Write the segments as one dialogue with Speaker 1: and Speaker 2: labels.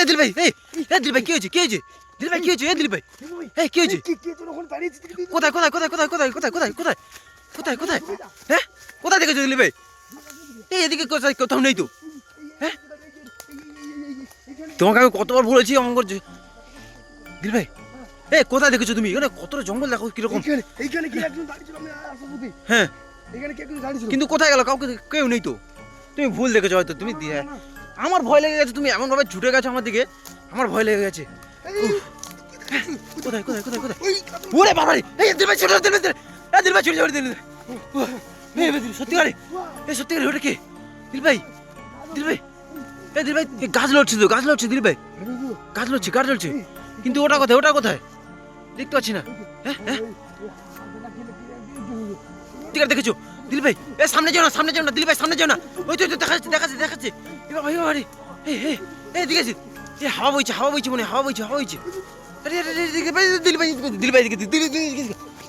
Speaker 1: এই দিল ভাই এই দিল ভাই কি হয়েছে? কি হয়েছে? দিল ভাই কি হয়েছে? এই দিল ভাই এই কি হয়েছে? কোথায় কোথায় কোথায় কোথায় কোথায় কোথায় কোথায় কোথায় কোথায় কোথায়? হ্যাঁ? কোথায় দেখেছ দিল ভাই এই এদিকে কোথায় কোথাও নেই তো। হ্যাঁ? তোমাকে আমি কতবার বলেছি অঙ্ক করছে? দিল ভাই এ কোথায় দেখেছ তুমি? এখানে কতটা জঙ্গল দেখো কীরকম?
Speaker 2: এইখানে কি একজন দাঁড়িয়ে
Speaker 1: হ্যাঁ।
Speaker 2: এখানে কি একজন দাঁড়িয়ে
Speaker 1: কিন্তু কোথায় গেল? কাউকে কেউ নেই তো। তুমি ভুল দেখেছ হয়তো তুমি দিয়ে আমার ভয় লেগে গেছে, তুমি এমন ভাবে ছুটে গেছো আমার দিকে, আমার ভয় লেগে গেছে। কোথায় কোথায় কোথায় কোথায়? ওরে বাবা রে এই দিলভাই ছোট দিলভাই এই দিলভাই ছোট ছোট দিলভাই এই দিল সত্যি করে? এই সত্যি করে, ওটা কে? দিলভাই দিলভাই এই দিলভাই এই গাছ লড়ছে তো, গাছ লড়ছে দিলভাই গাছ লড়ছে গাছ লড়ছে। কিন্তু ওটা কোথায় ওটা কোথায়? দেখতে পাচ্ছি না। হ্যাঁ হ্যাঁ। ঠিক দেখেছ? দিল ভাই এ সামনে যাও না সামনে যাও না দিল ভাই সামনে যাও না। ওই তো দেখা যাচ্ছে দেখা যাচ্ছে দেখা যাচ্ছে এ বাবা এ বাবা রে এ এ এ হাওয়া বইছে হাওয়া বইছে মনে হাওয়া বইছে হাওয়া বইছে। আরে আরে এদিকে ভাই দিল ভাই দিল ভাই এদিকে দিল দিল এদিকে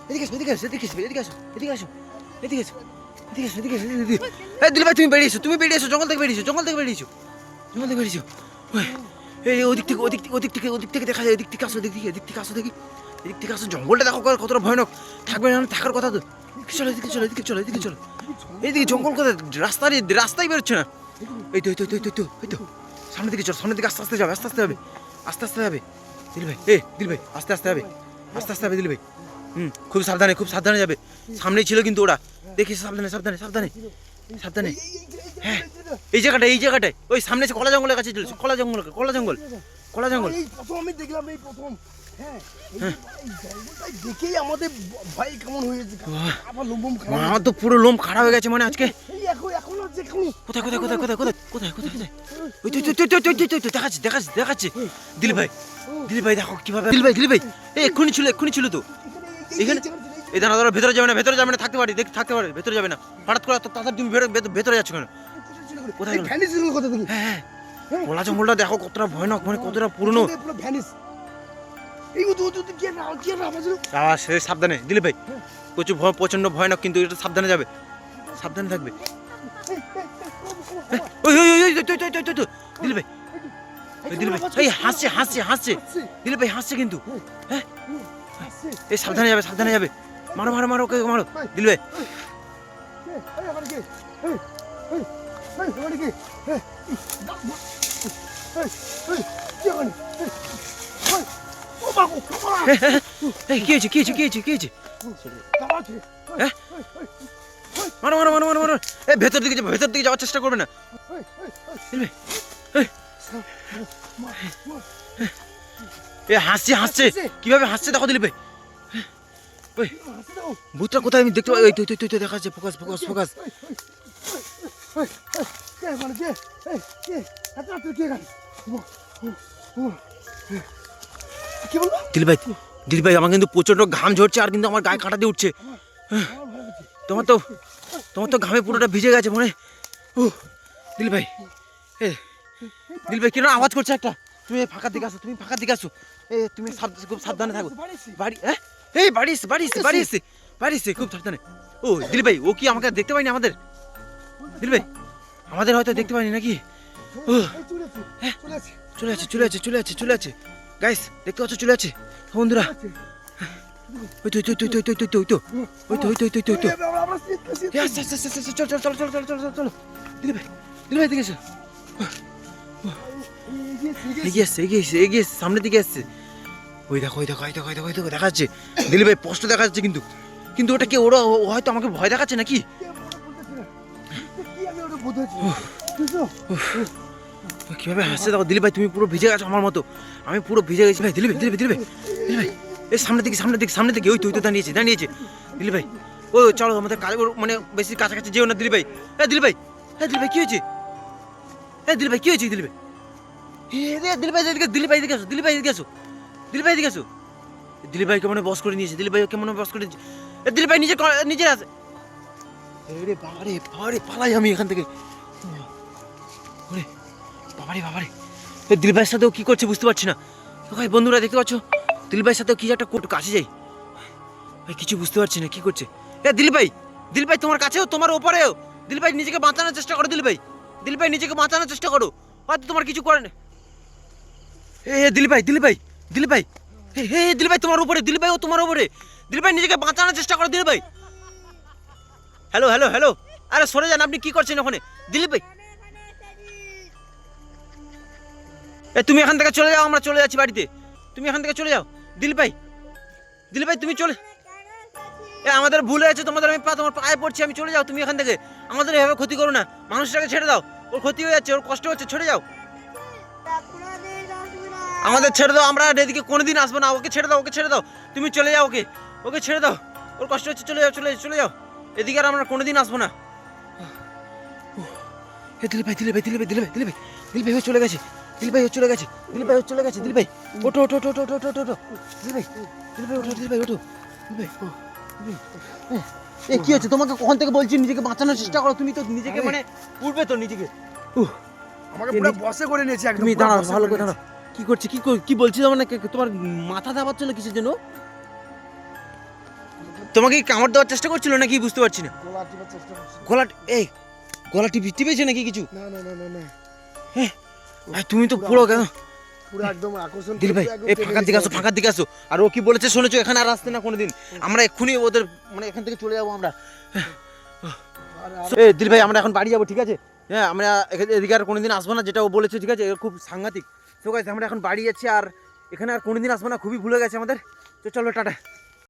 Speaker 1: এদিকে আসো এদিকে আসো এদিকে আসো এদিকে আসো এদিকে আসো এদিকে আসো এদিকে আসো এদিকে আসো এ দিল ভাই তুমি বেরিয়ে এসো তুমি বেরিয়ে এসো জঙ্গল থেকে বেরিয়ে এসো জঙ্গল থেকে বেরিয়ে এসো জঙ্গল থেকে বেরিয়ে এসো। ওই, এই ওদিক থেকে ওদিক থেকে ওদিক থেকে ওদিক থেকে দেখা যায় এদিক থেকে আসো থেকে এদিক থেকে আসো দেখি। এদিক থেকে আসো জঙ্গলটা দেখো কতটা ভয়ানক। থাকবে না থাকার কথা তো। চলো এদিকে চলো এদিকে চলো এদিকে চলো। এইদিকে জঙ্গল কোথায়? রাস্তা রাস্তাই বেরোচ্ছে না। এই তো এই তো এই তো, এই তো এই তো সামনের দিকে চল সামনের দিকে আস্তে আস্তে যাবে আস্তে আস্তে যাবে আস্তে আস্তে যাবে। দিল ভাই এ দিল ভাই আস্তে আস্তে যাবে। আস্তে আস্তে যাবে দিল ভাই। হুম খুব সাবধানে খুব সাবধানে যাবে। সামনেই ছিল কিন্তু ওরা। দেখিস সাবধানে সাবধানে সাবধানে সাবধানে। হ্যাঁ এই জায়গাটা এই জায়গাটায় ওই সামনে কলা জঙ্গলের কাছে চলছে। কলা জঙ্গল কলা জঙ্গল কলা জঙ্গল।
Speaker 2: আমি দেখলাম এই প্রথম। হ্যাঁ দেখেই আমাদের ভয় কেমন আবার খারাপ
Speaker 1: আমার তো পুরো লোম খারাপ হয়ে গেছে মানে আজকে। কোথায় কোথায় কোথায় কোথায় কোথায় কোথায় কোথায় কোথায়? ওই তো তো তো তো তো তো দেখাচ্ছে দেখাচ্ছে দেখাচ্ছে। দিল ভাই ভাই দেখো কীভাবে ভাই দিল ভাই এই এক্ষুনি ছিল এক্ষুনি ছিল তো। এখানে এই দাঁড়া দাঁড়া ভেতরে যাবে না ভেতরে যাবে না থাকতে পারি দেখ থাকতে পারে ভেতরে যাবে না। হঠাৎ করে তাড়াতাড়ি তুমি ভেতরে যাচ্ছ কেন? কোথায় হ্যাঁ হ্যাঁ। কলা জঙ্গলটা দেখো কতটা ভয়ানক মানে কতটা পুরনো। আবার সে সাবধানে দিল ভাই প্রচুর ভয় প্রচণ্ড ভয়ানক কিন্তু এটা সাবধানে যাবে সাবধানে থাকবে ওই ওই ওই ওই তো তো তো তো দিল ভাই এই দিল ভাই এই হাসছে হাসছে হাসছে দিল ভাই হাসছে কিন্তু হ্যাঁ এই সাবধানে যাবে সাবধানে যাবে মারো মারো মারো ওকে মারো দিল ভাই?
Speaker 2: কি
Speaker 1: হয়েছে কি হয়েছে কি হয়েছে কি হয়েছে মারো মারো মারো মারো মারো এই ভেতর দিকে ভেতর দিকে যাওয়ার চেষ্টা করবে না। এ, হাসছে হাসছে। কীভাবে হাসছে দেখো
Speaker 2: দিলিপে।
Speaker 1: ভূতটা কোথায় আমি দেখতে পাই ওই তুই তুই তুই দেখা যাচ্ছে, ফোকাস ফোকাস ফোকাস।
Speaker 2: মানে কে বলব?
Speaker 1: দিল ভাই দিল ভাই, আমার কিন্তু প্রচণ্ড ঘাম ঝরছে আর কিন্তু আমার গায়ে কাঁটা দিয়ে উঠছে।
Speaker 2: লাগছে।
Speaker 1: তোমার তো তোমার তো ঘামে পুরোটা ভিজে গেছে মনে ও দিল ভাই, এ দিল ভাই, কীরকম আওয়াজ করছে একটা? তুমি ফাঁকার দিকে আসো, তুমি ফাঁকার দিকে আসো। এ, তুমি খুব সাবধানে থাকো।
Speaker 2: বাড়ি
Speaker 1: হ্যাঁ? এই, বাড়ি এসছে বাড়ি এসছে বাড়ি এসছে বাড়ি এসছে খুব সাবধানে। ও দিল ভাই, ও কি আমাকে দেখতে পাইনি আমাদের? দিল ভাই, আমাদের হয়তো দেখতে পাইনি নাকি? ও হ্যাঁ?
Speaker 2: চলে
Speaker 1: আছে চলে আছে চলে আছে চলে আছে। গাইস দেখতে পাচ্ছ চলে আছে বন্ধুরা ওই তো ওই তো ওই তো ওই তো ওই তো ওই তো ওই তো ওই তো ওই তো ওই তো ওই তো
Speaker 2: এই, আমরা- আমরা শীত- শীত-
Speaker 1: এ, আস্তে আস্তে আস্তে আস্তে চল চল চল চল চল চল চল চল দিলে ভাই দিলে ভাই দিকে এসো
Speaker 2: এগিয়ে আসছি, এগিয়ে
Speaker 1: এগিয়ে আসছে এগিয়ে আসছে এগিয়ে আসছে সামনের দিকে আসছে ওই দেখো ওই দেখো ওই দেখো ওই দেখো ওই দেখো দেখা যাচ্ছে দিলে ভাই স্পষ্ট দেখা যাচ্ছে কিন্তু কিন্তু ওটা কি ওরা ও হয়তো আমাকে ভয় দেখাচ্ছে নাকি কীভাবে হাসছে দেখো দিলে ভাই তুমি পুরো ভিজে গেছো আমার মতো আমি পুরো ভিজে গেছি ভাই দিলে ভাই দিলে ভাই দিলে ভাই দিলে ভাই এই সামনের দিকে সামনের দিকে সামনের দিকে ওই তো ওই তো দাঁড়িয়েছে দাঁড়িয়েছে দিলে ভাই ও চলো আমাদের কাছে মানে বেশি কাছাকাছি যেও না দিলে ভাই হ্যাঁ দিলে ভাই হ্যাঁ দিলে ভাই কি হয়েছে হ্যাঁ দিলে ভাই কি হয়েছে দিলে ভাই এ রে দিলে ভাই এদিকে দিলে ভাই এদিকে আসো দিলে ভাই এদিকে আসো দিলে ভাই এদিকে আসো দিলীপ ভাই কেমন বস করে নিয়েছে দিলীপ ভাই কেমন বস করে নিয়েছে এ, দিলীপ ভাই নিজে নিজে আছে রে বাবারে বাবারে পালাই আমি এখান থেকে বাবারে বাবারে। এ দিলীপ ভাইয়ের সাথেও কি করছে বুঝতে পারছি না। ভাই, বন্ধুরা, দেখতে পাচ্ছ? দিলীপ ভাইয়ের সাথেও কি একটা কোট কাছে যাই ভাই, কিছু বুঝতে পারছি না, কি করছে? এ দিলীপ ভাই তোমার কাছেও, তোমার ওপরেও। দিলীপ ভাই নিজেকে বাঁচানোর চেষ্টা করো দিলীপ ভাই দিলীপ ভাই নিজেকে বাঁচানোর চেষ্টা করো। হয়তো তোমার কিছু করে না এ দিলীপ ভাই দিলীপ ভাই দিলীপ ভাই হে দিলীপ ভাই তোমার উপরে দিলীপ ভাই ও তোমার উপরে। দিলীপ ভাই নিজেকে বাঁচানোর চেষ্টা করো দিলীপ ভাই হ্যালো হ্যালো হ্যালো। আরে, সরে যান, আপনি কি করছেন ওখানে? দিলীপ ভাই এ, তুমি এখান থেকে চলে যাও, আমরা চলে যাচ্ছি বাড়িতে। তুমি এখান থেকে চলে যাও। দিলীপ ভাই দিলীপ ভাই, তুমি চলে এ, আমাদের ভুল হয়েছে, তোমাদের আমি পা- তোমার পায়ে পড়ছি, আমি চলে যাও তুমি এখান থেকে। আমাদের এভাবে ক্ষতি করো না। মানুষটাকে ছেড়ে দাও। ওর ক্ষতি হয়ে যাচ্ছে, ওর কষ্ট হচ্ছে, ছেড়ে যাও। আমাদের ছেড়ে দাও, আমরা এদিকে কোনোদিন আসব না। ওকে ছেড়ে দাও, ওকে ছেড়ে দাও। তুমি চলে যাও ওকে। ওকে ছেড়ে দাও। ওর কষ্ট হচ্ছে, চলে যাও, চলে চলে যাও। এদিকে আর আমরা কোনোদিন আসব না। এ দিলীপ ভাই দিলীপ ভাই দিলীপ ভাই দিলীপ ভাই দিলীপ ভাই, চলে গেছে। দিলীপ ভাই চলে গেছে দিলীপ ভাই চলে গেছে দিলীপ ভাই ওঠো ওঠো ওঠো ওঠো ওঠো ওঠো দিলীপ ভাই দিলীপ ভাই ওঠো দিলীপ ভাই ওঠো ভাই এ, কি হচ্ছে? তোমাকে কখন থেকে বলছি নিজেকে বাঁচানোর চেষ্টা করো? তুমি তো নিজেকে মানে উঠবে তো নিজেকে।
Speaker 2: আমাকে পুরো বসে করে নিয়েছে একদম
Speaker 1: তুমি দাঁড়াও ভালো
Speaker 2: করে
Speaker 1: দাঁড়াও। কি করছে? কি কি বলছি মানে তোমার মাথা দাবাচ্ছিল কিসের জন্য? তোমাকে কামড় দেওয়ার চেষ্টা করছিল নাকি বুঝতে পারছি না?
Speaker 2: গলা টিপার চেষ্টা করছে।
Speaker 1: গলা এই গলা টিপি টিপেছে নাকি কিছু?
Speaker 2: না না না না না।
Speaker 1: ভাই তুমি তো পুরো কেন?
Speaker 2: পুরো একদম আকর্ষণ
Speaker 1: দিল ভাই
Speaker 2: করে
Speaker 1: এই ফাঁকার দিকে আসো ফাঁকার দিকে আসো। আর ও কি বলেছে শুনেছো? এখানে আর আসতে না কোনোদিন। আমরা এক্ষুনি ওদের মানে এখান থেকে চলে যাব আমরা।
Speaker 2: আরে, আরে,
Speaker 1: এ দিল ভাই আমরা এখন বাড়ি যাব ঠিক আছে? হ্যাঁ আমরা এখানে- এদিকে আর কোনোদিন আসব না যেটা ও বলেছে ঠিক আছে? খুব সাংঘাতিক। তো আমরা এখন বাড়ি যাচ্ছি আর এখানে আর কোনোদিন আসব না খুবই ভুলে গেছে আমাদের। তো চলো টাটা।